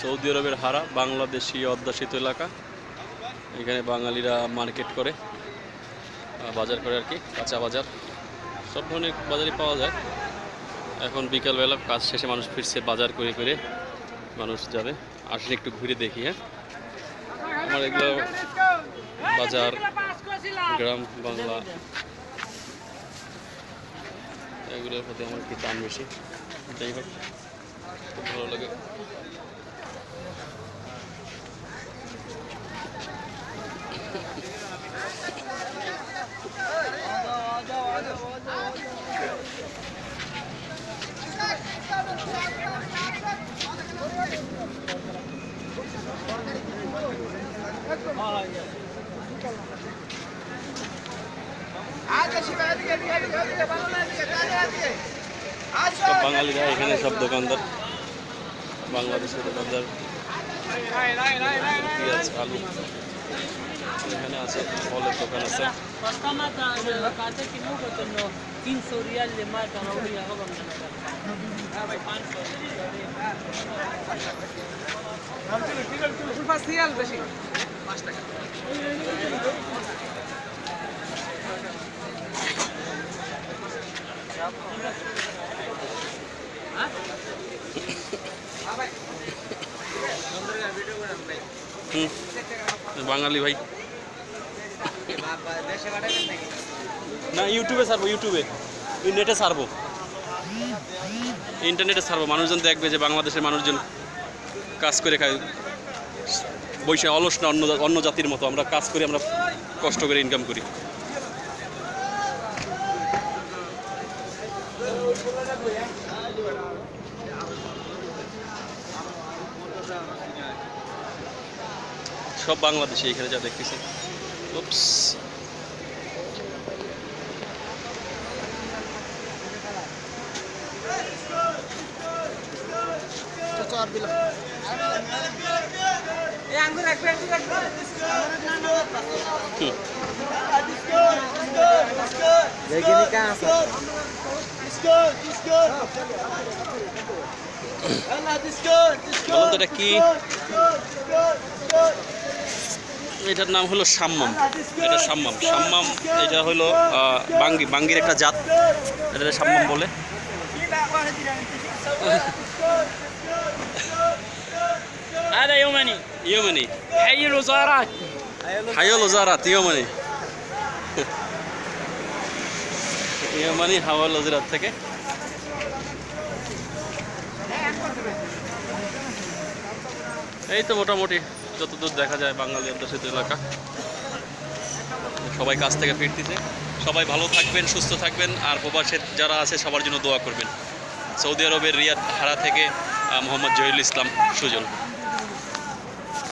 Saudi আরবের হারা, বাংলাদেশি অধ্যাসিত এলাকা। এখানে বাঙালিরা মার্কেট করে বাজার করে আর কি, কাঁচা বাজার। সব ধরনের বাজারই পাওয়া যায়। এখন বিকালবেলা কাজ শেষে মানুষ ফিরছে বাজার করে করে, মানুষ যাবে। আসলে একটু ঘুরে দেখি হ্যাঁ? আমার এগুলো বাজার, গ্রাম, বাংলা, এগুলোর প্রতি আমার কি টান বেশি। যাই হোক, খুব ভালো লাগে। সব বাঙালিরা এখানে সব দোকানদার। বাংলাদেশের দোকানদার। পেঁয়াজ আলু। এখানে আছে ফলের দোকান আছে। Basta mata, kate kinuko to no 500 riyal le mata na uli ako bang nanaga. May 500. হুম, বাঙালি ভাই না, ইউটিউবে ছাড়বো ইউটিউবে নেটে ছাড়বো ইন্টারনেটে ছাড়বো মানুষজন দেখবে যে বাংলাদেশের মানুষজন কাজ করে খায় বৈশা অলস না, অন্য অন্য জাতির মতো। আমরা কাজ করি, আমরা কষ্ট করে ইনকাম করি। সব বাংলাদেশি এখানে যা দেখতেছি। Begini kan বলুন তো এটা কি? এটার নাম হলো সাম্মাম। এটা সাম্মাম। সাম্মাম এটা হলো বাঙ্গি। বাঙ্গির একটা জাত। এটা সাম্মাম বলে। هذا يومني ইয়েমানি حي الوزارات হাইল ওজারাত ইয়েমানি ইয়েমানি হাওয়াল ওজারাত থেকে এই তো মোটামুটি যতদূর দেখা যায় বাঙালি অধ্যুষিত এলাকা সবাই কাজ থেকে ফিরতেছে সবাই ভালো থাকবেন সুস্থ থাকবেন আর প্রবাসে যারা আছে সবার জন্য দোয়া করবেন সৌদি আরবের রিয়াদ হারা থেকে আহ, মোহাম্মদ জহিরুল ইসলাম সুজন